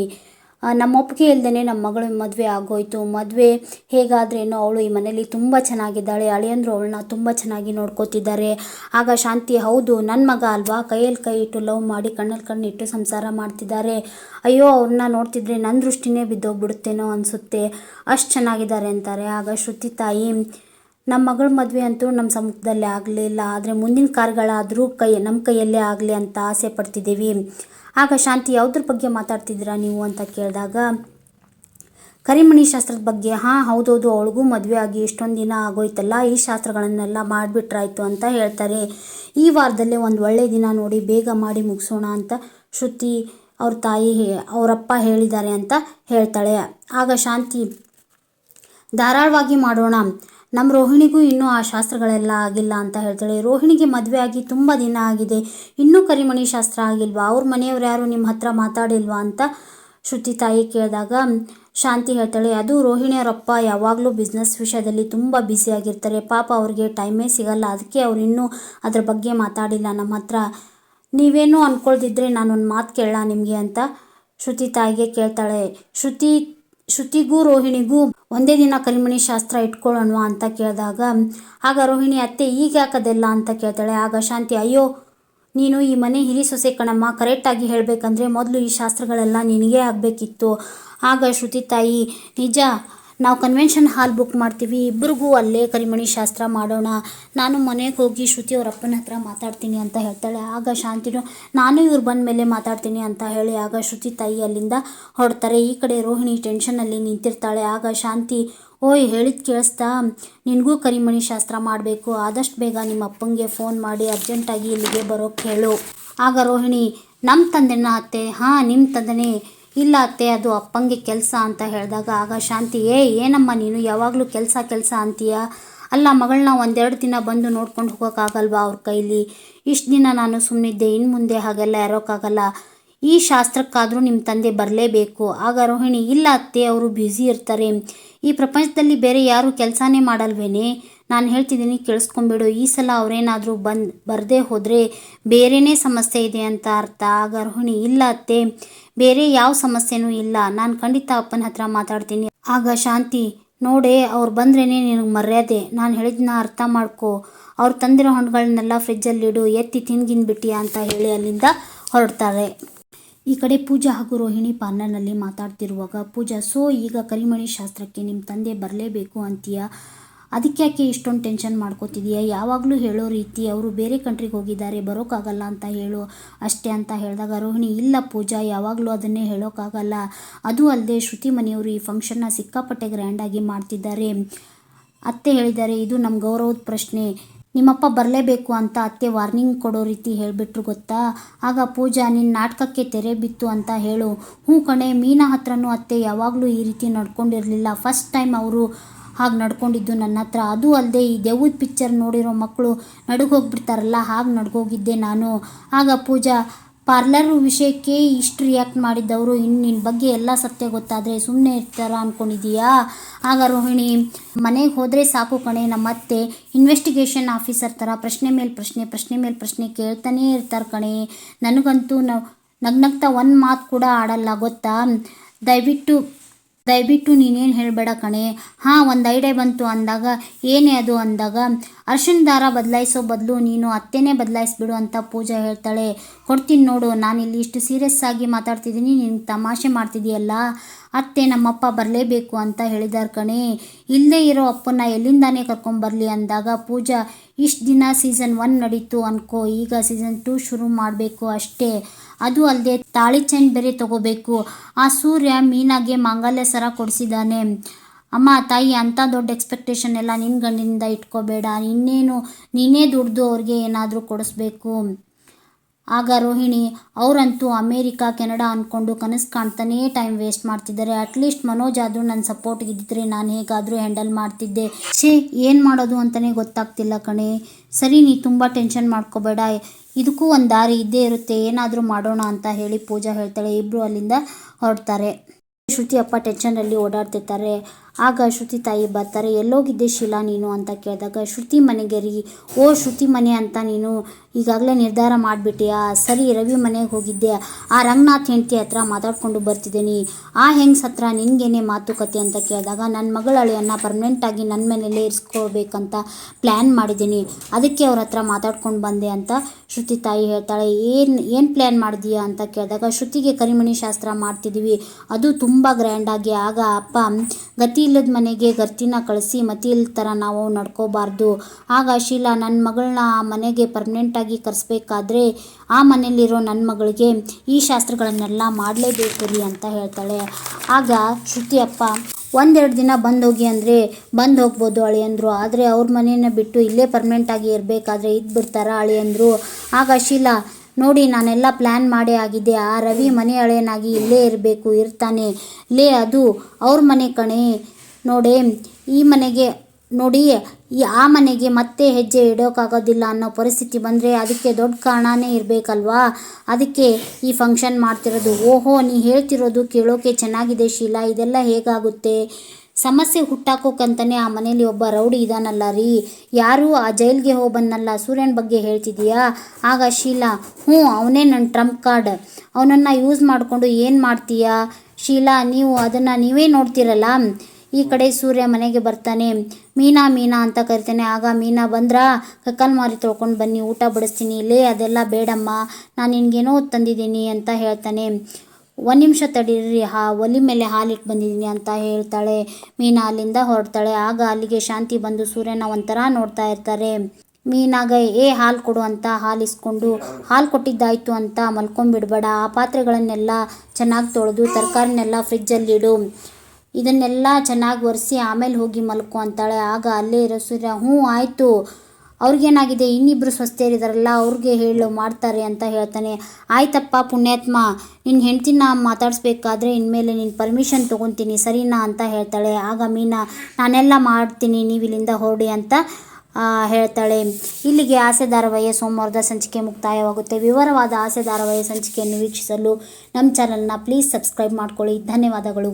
ನಮ್ಮ ಒಪ್ಪಿಗೆ ಇಲ್ಲದೇ ನಮ್ಮ ಮಗಳು ಮದುವೆ ಆಗೋಯ್ತು. ಮದುವೆ ಹೇಗಾದ್ರೇನು ಅವಳು ಈ ಮನೇಲಿ ತುಂಬ ಚೆನ್ನಾಗಿದ್ದಾಳೆ. ಅಳಿಯಂದ್ರು ಅವಳನ್ನ ತುಂಬ ಚೆನ್ನಾಗಿ ನೋಡ್ಕೋತಿದ್ದಾರೆ. ಆಗ ಶಾಂತಿ, ಹೌದು ನನ್ನ ಮಗ ಅಲ್ವಾ? ಕೈಯಲ್ಲಿ ಕೈ ಇಟ್ಟು ಲವ್ ಮಾಡಿ, ಕಣ್ಣಲ್ಲಿ ಕಣ್ಣಿಟ್ಟು ಸಂಸಾರ ಮಾಡ್ತಿದ್ದಾರೆ. ಅಯ್ಯೋ, ಅವ್ರನ್ನ ನೋಡ್ತಿದ್ರೆ ನನ್ನ ದೃಷ್ಟಿನೇ ಬಿದ್ದೋಗ್ಬಿಡುತ್ತೇನೋ ಅನಿಸುತ್ತೆ. ಅಷ್ಟು ಚೆನ್ನಾಗಿದ್ದಾರೆ ಅಂತಾರೆ. ಆಗ ಶ್ರುತಿ ತಾಯಿ ನಮ್ಮ ಮಗಳ ಮದುವೆ ಅಂತೂ ನಮ್ಮ ಸಮ್ಮುಖದಲ್ಲೇ ಆಗಲಿಲ್ಲ ಆದರೆ ಮುಂದಿನ ಕಾರ್ಗಳಾದರೂ ಕೈ ನಮ್ಮ ಕೈಯಲ್ಲೇ ಆಗಲಿ ಅಂತ ಆಸೆ ಪಡ್ತಿದ್ದೀವಿ. ಆಗ ಶಾಂತಿ ಯಾವುದ್ರ ಬಗ್ಗೆ ಮಾತಾಡ್ತಿದ್ದೀರಾ ನೀವು ಅಂತ ಕೇಳಿದಾಗ, ಕರಿಮಣಿ ಶಾಸ್ತ್ರದ ಬಗ್ಗೆ, ಹಾಂ, ಹೌದೌದು, ಅವಳಿಗೂ ಮದುವೆ ಆಗಿ ಎಷ್ಟೊಂದು ದಿನ ಆಗೋಯ್ತಲ್ಲ, ಈ ಶಾಸ್ತ್ರಗಳನ್ನೆಲ್ಲ ಮಾಡಿಬಿಟ್ರಾಯ್ತು ಅಂತ ಹೇಳ್ತಾರೆ. ಈ ವಾರದಲ್ಲೇ ಒಂದು ಒಳ್ಳೆಯ ದಿನ ನೋಡಿ, ಬೇಗ ಮಾಡಿ ಮುಗಿಸೋಣ ಅಂತ ಶ್ರುತಿ ಅವ್ರ ತಾಯಿ ಅವರಪ್ಪ ಹೇಳಿದ್ದಾರೆ ಅಂತ ಹೇಳ್ತಾಳೆ. ಆಗ ಶಾಂತಿ, ಧಾರಾಳವಾಗಿ ಮಾಡೋಣ ನಮ್ಮ ರೋಹಿಣಿಗೂ ಇನ್ನೂ ಆ ಶಾಸ್ತ್ರಗಳೆಲ್ಲ ಆಗಿಲ್ಲ ಅಂತ ಹೇಳ್ತಾಳೆ. ರೋಹಿಣಿಗೆ ಮದುವೆ ಆಗಿ ತುಂಬ ದಿನ ಆಗಿದೆ. ಇನ್ನೂ ಕರಿಮಣಿ ಶಾಸ್ತ್ರ ಆಗಿಲ್ವಾ? ಅವ್ರ ಮನೆಯವ್ರು ಯಾರು? ನಿಮ್ಮ ಹತ್ರ ಮಾತಾಡಿಲ್ವಾ ಅಂತ ಶ್ರುತಿ ತಾಯಿ ಕೇಳಿದಾಗ, ಶಾಂತಿ ಹೇಳ್ತಾಳೆ, ಅದು ರೋಹಿಣಿಯವರಪ್ಪ ಯಾವಾಗಲೂ ಬಿಸ್ನೆಸ್ ವಿಷಯದಲ್ಲಿ ತುಂಬ ಬ್ಯುಸಿಯಾಗಿರ್ತಾರೆ ಪಾಪ ಅವ್ರಿಗೆ ಟೈಮೇ ಸಿಗಲ್ಲ. ಅದಕ್ಕೆ ಅವ್ರು ಇನ್ನೂ ಅದ್ರ ಬಗ್ಗೆ ಮಾತಾಡಿಲ್ಲ. ನಮ್ಮ ಹತ್ರ ನೀವೇನೂ ಅಂದ್ಕೊಳ್ದಿದ್ರೆ ನಾನೊಂದು ಮಾತು ಕೇಳಲ್ಲ ನಿಮಗೆ? ಅಂತ ಶ್ರುತಿ ತಾಯಿಗೆ ಕೇಳ್ತಾಳೆ. ಶ್ರುತಿ ಶ್ರುತಿಗೂ ರೋಹಿಣಿಗೂ ಒಂದೇ ದಿನ ಕರಿಮಣಿ ಶಾಸ್ತ್ರ ಇಟ್ಕೊಳ್ಳೋಣ ಅಂತ ಕೇಳಿದಾಗ, ಆಗ ರೋಹಿಣಿ ಅತ್ತೆ ಈಗ ಯಾಕದೆಲ್ಲ ಅಂತ ಕೇಳ್ತಾಳೆ. ಆಗ ಶಾಂತಿ, ಅಯ್ಯೋ, ನೀನು ಈ ಮನೆ ಹಿರಿ ಸೊಸೆ ಕಣಮ್ಮ. ಕರೆಕ್ಟಾಗಿ ಹೇಳಬೇಕಂದ್ರೆ ಮೊದಲು ಈ ಶಾಸ್ತ್ರಗಳೆಲ್ಲ ನಿನಗೇ ಆಗಬೇಕಿತ್ತು. ಆಗ ಶ್ರುತಿ ತಾಯಿ, ನಿಜ ನಾವು ಕನ್ವೆನ್ಷನ್ ಹಾಲ್ ಬುಕ್ ಮಾಡ್ತೀವಿ ಇಬ್ಬರಿಗೂ ಅಲ್ಲೇ ಕರಿಮಣಿ ಶಾಸ್ತ್ರ ಮಾಡೋಣ. ನಾನು ಮನೆಗೆ ಹೋಗಿ ಶ್ರುತಿ ಅವ್ರ ಅಪ್ಪನ ಹತ್ರ ಮಾತಾಡ್ತೀನಿ ಅಂತ ಹೇಳ್ತಾಳೆ. ಆಗ ಶಾಂತಿನು, ನಾನು ಇವ್ರು ಬಂದ ಮೇಲೆ ಮಾತಾಡ್ತೀನಿ ಅಂತ ಹೇಳಿ, ಆಗ ಶ್ರುತಿ ತಾಯಿ ಅಲ್ಲಿಂದ ಹೊಡ್ತಾರೆ ಈ ಕಡೆ ರೋಹಿಣಿ ಟೆನ್ಷನಲ್ಲಿ ನಿಂತಿರ್ತಾಳೆ. ಆಗ ಶಾಂತಿ, ಓಯ್, ಹೇಳಿದ ಕೇಳಿಸ್ತಾ? ನಿನಗೂ ಕರಿಮಣಿ ಶಾಸ್ತ್ರ ಮಾಡಬೇಕು. ಆದಷ್ಟು ಬೇಗ ನಿಮ್ಮ ಅಪ್ಪಂಗೆ ಫೋನ್ ಮಾಡಿ ಅರ್ಜೆಂಟಾಗಿ ಇಲ್ಲಿಗೆ ಬರೋಕ್ಕೆ ಹೇಳು. ಆಗ ರೋಹಿಣಿ ನಮ್ಮ ತಂದೆನ ಅತ್ತೆ? ಹಾಂ ನಿಮ್ಮ ತಂದೆನೇ. ಇಲ್ಲ ಅತ್ತೆ, ಅದು ಅಪ್ಪಂಗೆ ಕೆಲಸ ಅಂತ ಹೇಳಿದಾಗ ಆಗ ಶಾಂತಿ, ಏ, ಏನಮ್ಮ ನೀನು ಯಾವಾಗಲೂ ಕೆಲಸ ಕೆಲಸ ಅಂತೀಯ? ಅಲ್ಲ ಮಗಳನ್ನ ಒಂದೆರಡು ದಿನ ಬಂದು ನೋಡ್ಕೊಂಡು ಹೋಗೋಕ್ಕಾಗಲ್ವಾ ಅವ್ರ ಕೈಲಿ? ಇಷ್ಟು ದಿನ ನಾನು ಸುಮ್ಮನಿದ್ದೆ ಇನ್ನು ಮುಂದೆ ಹಾಗೆಲ್ಲ ಇರೋಕ್ಕಾಗಲ್ಲ ಈ ಶಾಸ್ತ್ರಕ್ಕಾದರೂ ನಿಮ್ಮ ತಂದೆ ಬರಲೇಬೇಕು. ಆಗ ರೋಹಿಣಿ, ಇಲ್ಲ ಅತ್ತೆ, ಅವರು ಬ್ಯುಸಿ ಇರ್ತಾರೆ. ಈ ಪ್ರಪಂಚದಲ್ಲಿ ಬೇರೆ ಯಾರು ಕೆಲಸನೇ ಮಾಡಲ್ವೇನೆ? ನಾನು ಹೇಳ್ತಿದ್ದೀನಿ ಕೇಳಿಸ್ಕೊಂಬಿಡು ಈ ಸಲ ಅವರೇನಾದರೂ ಬಂದು, ಬರದೇ ಹೋದರೆ ಬೇರೆಯೇ ಸಮಸ್ಯೆ ಇದೆ ಅಂತ ಅರ್ಥ ಆಗ ರೋಹಿಣಿ ಇಲ್ಲ ಅತ್ತೆ. ಬೇರೆ ಯಾವ ಸಮಸ್ಯೆನೂ ಇಲ್ಲ. ನಾನು ಖಂಡಿತ ಅಪ್ಪನ ಹತ್ರ ಮಾತಾಡ್ತೀನಿ. ಆಗ ಶಾಂತಿ, ನೋಡೆ, ಅವ್ರು ಬಂದ್ರೇ ನಿನಗೆ ಮರ್ಯಾದೆ. ನಾನು ಹೇಳಿದ್ನ ಅರ್ಥ ಮಾಡ್ಕೊ. ಅವ್ರು ತಂದಿರೋ ಹಣ್ಣುಗಳನ್ನೆಲ್ಲ ಫ್ರಿಜ್ಜಲ್ಲಿಡು, ಎತ್ತಿ ತಿನ್ಗಿನ್ಬಿಟ್ಟಿಯಾ ಅಂತ ಹೇಳಿ ಅಲ್ಲಿಂದ ಹೊರಡ್ತಾರೆ. ಈ ಕಡೆ ಪೂಜಾ ಹಾಗೂ ರೋಹಿಣಿ ಪಾರ್ಲರ್ನಲ್ಲಿ ಮಾತಾಡ್ತಿರುವಾಗ, ಪೂಜಾ, ಸೊ, ಈಗ ಕರಿಮಣಿ ಶಾಸ್ತ್ರಕ್ಕೆ ನಿಮ್ಮ ತಂದೆ ಬರಲೇಬೇಕು ಅಂತೀಯ? ಅದಕ್ಕೆ ಯಾಕೆ ಇಷ್ಟೊಂದು ಟೆನ್ಷನ್ ಮಾಡ್ಕೋತಿದೀಯ? ಯಾವಾಗಲೂ ಹೇಳೋ ರೀತಿ ಅವರು ಬೇರೆ ಕಂಟ್ರಿಗೆ ಹೋಗಿದ್ದಾರೆ ಬರೋಕ್ಕಾಗಲ್ಲ ಅಂತ ಹೇಳು. ಅಷ್ಟೇ ಅಂತ ಹೇಳಿದಾಗ ರೋಹಿಣಿ, ಇಲ್ಲ ಪೂಜಾ, ಯಾವಾಗಲೂ ಅದನ್ನೇ ಹೇಳೋಕ್ಕಾಗಲ್ಲ ಅದು ಅಲ್ಲದೆ ಶ್ರುತಿ ಮನೆಯವರು ಈ ಫಂಕ್ಷನ್ನ ಸಿಕ್ಕಾಪಟ್ಟೆ ಗ್ರ್ಯಾಂಡಾಗಿ ಮಾಡ್ತಿದ್ದಾರೆ. ಅತ್ತೆ ಹೇಳಿದ್ದಾರೆ, ಇದು ನಮ್ಮ ಗೌರವದ ಪ್ರಶ್ನೆ. ನಿಮ್ಮಪ್ಪ ಬರಲೇಬೇಕು ಅಂತ ಅತ್ತೆ ವಾರ್ನಿಂಗ್ ಕೊಡೋ ರೀತಿ ಹೇಳಿಬಿಟ್ರು ಗೊತ್ತಾ? ಆಗ ಪೂಜಾ ನಿನ್ನ ನಾಟಕಕ್ಕೆ ತೆರೆ ಬಿತ್ತು ಅಂತ ಹೇಳು. ಹ್ಞೂ ಕಣೆ, ಮೀನಾ ಹತ್ರನೂ ಅತ್ತೆ ಯಾವಾಗಲೂ ಈ ರೀತಿ ನಡ್ಕೊಂಡಿರಲಿಲ್ಲ. ಫಸ್ಟ್ ಟೈಮ್ ಅವರು ಹಾಗೆ ನಡ್ಕೊಂಡಿದ್ದು ನನ್ನ ಹತ್ರ. ಅದು ಅಲ್ಲದೆ ಈ ದೆವ್ವದ ಪಿಕ್ಚರ್ ನೋಡಿರೋ ಮಕ್ಕಳು ನಡುಗೋಗ್ಬಿಡ್ತಾರಲ್ಲ, ಹಾಗೆ ನಡ್ಗೋಗಿದ್ದೆ ನಾನು. ಆಗ ಪೂಜಾ ಪಾರ್ಲರ್ ವಿಷಯಕ್ಕೆ ಇಷ್ಟು ರಿಯಾಕ್ಟ್ ಮಾಡಿದ್ದವರು ಇನ್ನು ನಿನ್ನ ಬಗ್ಗೆ ಎಲ್ಲ ಸತ್ಯ ಗೊತ್ತಾದರೆ ಸುಮ್ಮನೆ ಇರ್ತಾರ ಅಂದ್ಕೊಂಡಿದ್ದೀಯಾ ಆಗ ರೋಹಿಣಿ, ಮನೆಗೆ ಹೋದರೆ ಸಾಕು ಕಣೆ, ನಮ್ಮ ಅತ್ತೆ ಇನ್ವೆಸ್ಟಿಗೇಷನ್ ಆಫೀಸರ್ ಥರ ಪ್ರಶ್ನೆ ಮೇಲೆ ಪ್ರಶ್ನೆ ಪ್ರಶ್ನೆ ಮೇಲೆ ಪ್ರಶ್ನೆ ಕೇಳ್ತಾನೇ ಇರ್ತಾರೆ ಕಣೆ. ನನಗಂತೂ ನಗ್ನಗ್ತಾ ಒಂದು ಮಾತು ಕೂಡ ಆಡಲ್ಲ, ಗೊತ್ತಾ? ದಯವಿಟ್ಟು ದಯವಿಟ್ಟು ನೀನೇನು ಹೇಳಬೇಡ ಕಣೆ. ಹಾಂ, ಒಂದು ಐಡಿಯಾ ಬಂತು ಅಂದಾಗ, ಏನೇ ಅದು ಅಂದಾಗ, ಅರ್ಶಿನ ದಾರ ಬದಲಾಯಿಸೋ ಬದಲು ನೀನು ಅತ್ತೆನೇ ಬದಲಾಯಿಸ್ಬಿಡು ಅಂತ ಪೂಜಾ ಹೇಳ್ತಾಳೆ. ಕೊಡ್ತೀನಿ ನೋಡು, ನಾನಿಲ್ಲಿ ಇಷ್ಟು ಸೀರಿಯಸ್ ಆಗಿ ಮಾತಾಡ್ತಿದ್ದೀನಿ, ನೀನು ತಮಾಷೆ ಮಾಡ್ತಿದೀಯಲ್ಲ ಅತ್ತೆ ನಮ್ಮಪ್ಪ ಬರಲೇಬೇಕು ಅಂತ ಹೇಳಿದಾರೆ ಕಣೆ. ಇಲ್ಲೇ ಇರೋ ಅಪ್ಪನ ಎಲ್ಲಿಂದಾನೇ ಕರ್ಕೊಂಬರಲಿ ಅಂದಾಗ, ಪೂಜಾ, ಇಷ್ಟು ದಿನ ಸೀಸನ್ ಒನ್ ನಡೀತು ಅನ್ಕೋ, ಈಗ ಸೀಸನ್ ಟೂ ಶುರು ಮಾಡಬೇಕು ಅಷ್ಟೇ. ಅದು ಅಲ್ಲದೆ ತಾಳಿ ಚೈನ್ ಬೇರೆ ತಗೋಬೇಕು. ಆ ಸೂರ್ಯ ಮೀನಾಗೆ ಮಾಂಗಲ್ಯ ಸರ ಕೊಡಿಸಿದ್ದಾನೆ. ಅಮ್ಮ, ತಾಯಿ, ಅಂಥ ದೊಡ್ಡ ಎಕ್ಸ್ಪೆಕ್ಟೇಷನ್ ಎಲ್ಲ ನಿನ್ನ ಗಂಡಿನಿಂದ ಇಟ್ಕೋಬೇಡ. ಇನ್ನೇನು ನೀನೇ ದುಡ್ದು ಅವ್ರಿಗೆ ಏನಾದರೂ ಕೊಡಿಸ್ಬೇಕು. ಆಗ ರೋಹಿಣಿ, ಅವರಂತೂ ಅಮೇರಿಕಾ, ಕೆನಡಾ ಅಂದ್ಕೊಂಡು ಕನಸು ಕಾಣ್ತಾನೇ ಟೈಮ್ ವೇಸ್ಟ್ ಮಾಡ್ತಿದ್ದಾರೆ. ಅಟ್ಲೀಸ್ಟ್ ಮನೋಜ್ ಆದರೂ ನನ್ನ ಸಪೋರ್ಟ್ಗೆ ಇದ್ದಿದ್ರೆ ನಾನು ಹೇಗಾದರೂ ಹ್ಯಾಂಡಲ್ ಮಾಡ್ತಿದ್ದೆ. ಛೇ, ಏನು ಮಾಡೋದು ಅಂತಲೇ ಗೊತ್ತಾಗ್ತಿಲ್ಲ ಕಣೆ. ಸರಿ, ನೀ ತುಂಬ ಟೆನ್ಷನ್ ಮಾಡ್ಕೋಬೇಡ. ಇದಕ್ಕೂ ಒಂದು ದಾರಿ ಇದ್ದೇ ಇರುತ್ತೆ. ಏನಾದರೂ ಮಾಡೋಣ ಅಂತ ಹೇಳಿ ಪೂಜಾ ಹೇಳ್ತಾಳೆ. ಇಬ್ಬರು ಅಲ್ಲಿಂದ ಹೊರಡ್ತಾರೆ. ಶ್ರುತಿ ಅಪ್ಪ ಟೆನ್ಷನಲ್ಲಿ ಓಡಾಡ್ತಿರ್ತಾರೆ. ಆಗ ಶ್ರುತಿ ತಾಯಿ ಬರ್ತಾರೆ, ಎಲ್ಲೋಗಿದ್ದೆ ಶೀಲಾ ನೀನು? ಅಂತ ಕೇಳಿದಾಗ, ಶ್ರುತಿ ಮನೆಗೆ ರೀ. ಓ, ಶ್ರುತಿ ಮನೆ ಅಂತ ನೀನು ಈಗಾಗಲೇ ನಿರ್ಧಾರ ಮಾಡಿಬಿಟ್ಟಿಯಾ? ಸರಿ, ರವಿ ಮನೆಗೆ ಹೋಗಿದ್ದೆ. ಆ ರಂಗನಾಥ್ ಹೆಂಡತಿ ಹತ್ರ ಮಾತಾಡ್ಕೊಂಡು ಬರ್ತಿದ್ದೀನಿ. ಆ ಹೆಂಗ್ಸ್ ಹತ್ರ ನಿನಗೇನೆ ಮಾತುಕತೆ? ಅಂತ ಕೇಳಿದಾಗ, ನನ್ನ ಮಗಳ ಅಳಿಯನ್ನು ಪರ್ಮನೆಂಟಾಗಿ ನನ್ನ ಮನೇಲೇ ಇರಿಸ್ಕೋಬೇಕಂತ ಪ್ಲ್ಯಾನ್ ಮಾಡಿದ್ದೀನಿ. ಅದಕ್ಕೆ ಅವ್ರ ಹತ್ರ ಮಾತಾಡ್ಕೊಂಡು ಬಂದೆ ಅಂತ ಶ್ರುತಿ ತಾಯಿ ಹೇಳ್ತಾಳೆ. ಏನು ಏನು ಪ್ಲ್ಯಾನ್ ಮಾಡಿದೀಯಾ? ಅಂತ ಕೇಳಿದಾಗ, ಶ್ರುತಿಗೆ ಕರಿಮಣಿ ಶಾಸ್ತ್ರ ಮಾಡ್ತಿದ್ದೀವಿ ಅದು ತುಂಬ ಗ್ರ್ಯಾಂಡಾಗಿ ಆಗ ಅಪ್ಪ, ಗತಿ ಇಲ್ಲದ ಮನೆಗೆ ಗರ್ತಿನ ಕಳಿಸಿ ಮತಿ ಇಲ್ಲದ ಥರ ನಾವು ನಡ್ಕೋಬಾರ್ದು. ಆಗ ಶೀಲಾ ನನ್ನ ಮಗಳನ್ನ ಆ ಮನೆಗೆ ಪರ್ಮನೆಂಟಾಗಿ ಕರೆಸ್ಬೇಕಾದ್ರೆ ಆ ಮನೆಯಲ್ಲಿರೋ ನನ್ನ ಮಗಳಿಗೆ ಈ ಶಾಸ್ತ್ರಗಳನ್ನೆಲ್ಲ ಮಾಡಲೇಬೇಕು ರೀ ಅಂತ ಹೇಳ್ತಾಳೆ. ಆಗ ಶ್ರುತಿ ಅಪ್ಪ ಒಂದೆರಡು ದಿನ ಬಂದೋಗಿ ಅಂದರೆ ಬಂದು ಹೋಗ್ಬೋದು ಅಳಿಯಂದರು ಆದರೆ ಅವ್ರ ಮನೆಯನ್ನು ಬಿಟ್ಟು ಇಲ್ಲೇ ಪರ್ಮನೆಂಟಾಗಿ ಇರಬೇಕಾದ್ರೆ ಇದ್ದು ಬಿಡ್ತಾರ ಅಳಿಯಂದರು ಆಗ ಶೀಲಾ ನೋಡಿ, ನಾನೆಲ್ಲ ಪ್ಲ್ಯಾನ್ ಮಾಡೇ ಆಗಿದೆ ಆ ರವಿ ಮನೆ ಅಳೇನಾಗಿ ಇಲ್ಲೇ ಇರಬೇಕು, ಇರ್ತಾನೆ. ಲೇ, ಅದು ಅವ್ರ ಮನೆ ಕಣೆ. ನೋಡೇ, ಈ ಮನೆಗೆ ನೋಡಿ, ಈ ಆ ಮನೆಗೆ ಮತ್ತೆ ಹೆಜ್ಜೆ ಇಡೋಕ್ಕಾಗೋದಿಲ್ಲ ಅನ್ನೋ ಪರಿಸ್ಥಿತಿ ಬಂದರೆ ಅದಕ್ಕೆ ದೊಡ್ಡ ಕಾರಣನೇ ಇರಬೇಕಲ್ವಾ? ಅದಕ್ಕೆ ಈ ಫಂಕ್ಷನ್ ಮಾಡ್ತಿರೋದು. ಓಹೋ, ನೀ ಹೇಳ್ತಿರೋದು ಕೇಳೋಕೆ ಚೆನ್ನಾಗಿದೆ ಶೀಲಾ. ಇದೆಲ್ಲ ಹೇಗಾಗುತ್ತೆ? ಸಮಸ್ಯೆ ಹುಟ್ಟಾಕೋಕಂತಾನೆ ಆ ಮನೇಲಿ ಒಬ್ಬ ರೌಡಿ ಇದಾನಲ್ಲ ರೀ. ಯಾರು ಆ ಜೈಲ್ಗೆ ಹೋಗಿ ಬಂದಲ್ಲ ಸೂರ್ಯನ ಬಗ್ಗೆ ಹೇಳ್ತಿದೀಯಾ? ಆಗ ಶೀಲಾ, ಹ್ಞೂ, ಅವನೇ ನನ್ನ ಟ್ರಂಪ್ ಕಾರ್ಡ್. ಅವನನ್ನು ಯೂಸ್ ಮಾಡಿಕೊಂಡು ಏನು ಮಾಡ್ತೀಯಾ? ಶೀಲಾ, ನೀವು ಅದನ್ನು ನೀವೇ ನೋಡ್ತೀರಲ್ಲ? ಈ ಕಡೆ ಸೂರ್ಯ ಮನೆಗೆ ಬರ್ತಾನೆ. ಮೀನಾ ಮೀನಾ ಅಂತ ಕರಿತಾನೆ. ಆಗ ಮೀನಾ, ಬಂದ್ರ? ಕಕ್ಕಲ್ ಮಾರಿ ತೊಳ್ಕೊಂಡು ಬನ್ನಿ, ಊಟ ಬಡಿಸ್ತೀನಿ. ಇಲ್ಲೇ ಅದೆಲ್ಲ ಬೇಡಮ್ಮ. ನಾನು ನಿನಗೇನೋ ತಂದಿದ್ದೀನಿ ಅಂತ ಹೇಳ್ತಾನೆ. ಒಂದು ನಿಮಿಷ ತಡೀರಿ. ಹಾ, ಒಲಿ ಮೇಲೆ ಹಾಲಿಟ್ಟು ಬಂದಿದ್ದೀನಿ ಅಂತ ಹೇಳ್ತಾಳೆ. ಮೀನಾ ಅಲ್ಲಿಂದ ಹೊರಡ್ತಾಳೆ. ಆಗ ಅಲ್ಲಿಗೆ ಶಾಂತಿ ಬಂದು ಸೂರ್ಯನ ಒಂಥರ ನೋಡ್ತಾ ಇರ್ತಾರೆ. ಮೀನಾಗ, ಏ, ಹಾಲು ಕೊಡು ಅಂತ ಹಾಲು ಇಸ್ಕೊಂಡು, ಹಾಲು ಕೊಟ್ಟಿದ್ದಾಯ್ತು ಅಂತ ಮಲ್ಕೊಂಡ್ಬಿಡ್ಬೇಡ. ಆ ಪಾತ್ರೆಗಳನ್ನೆಲ್ಲ ಚೆನ್ನಾಗಿ ತೊಳೆದು, ತರಕಾರಿನೆಲ್ಲ ಫ್ರಿಜ್ಜಲ್ಲಿಡು ಇದನ್ನೆಲ್ಲ ಚೆನ್ನಾಗಿ ಒರೆಸಿ ಆಮೇಲೆ ಹೋಗಿ ಮಲ್ಕೊ ಅಂತಾಳೆ. ಆಗ ಅಲ್ಲೇ ಇರೋ ಸೂರ್ಯ, ಹ್ಞೂ, ಆಯಿತು. ಅವ್ರಿಗೇನಾಗಿದೆ? ಇನ್ನಿಬ್ಬರು ಸ್ವಸ್ಥರಿದಾರಲ್ಲ, ಅವ್ರಿಗೆ ಹೇಳು, ಮಾಡ್ತಾರೆ ಅಂತ ಹೇಳ್ತಾನೆ. ಆಯ್ತಪ್ಪ ಪುಣ್ಯಾತ್ಮ ನಿನ್ನ ಹೆಂಡ್ತಿನ ಮಾತಾಡಿಸ್ಬೇಕಾದ್ರೆ ಇನ್ಮೇಲೆ ನಿನ್ನ ಪರ್ಮಿಷನ್ ತೊಗೊತೀನಿ, ಸರಿನಾ ಅಂತ ಹೇಳ್ತಾಳೆ. ಆಗ ಮೀನಾ, ನಾನೆಲ್ಲ ಮಾಡ್ತೀನಿ ನೀವು ಇಲ್ಲಿಂದ ಹೊರಡಿ ಅಂತ ಹೇಳ್ತಾಳೆ. ಇಲ್ಲಿಗೆ ಆಸೆ ಧಾರಾವಾಹಿಯ ಸೋಮವಾರದ ಸಂಚಿಕೆ ಮುಕ್ತಾಯವಾಗುತ್ತೆ. ವಿವರವಾದ ಆಸೆ ಧಾರಾವಾಹಿಯ ಸಂಚಿಕೆಯನ್ನು ವೀಕ್ಷಿಸಲು ನಮ್ಮ ಚಾನಲ್ನ ಪ್ಲೀಸ್ ಸಬ್ಸ್ಕ್ರೈಬ್ ಮಾಡ್ಕೊಳ್ಳಿ. ಧನ್ಯವಾದಗಳು.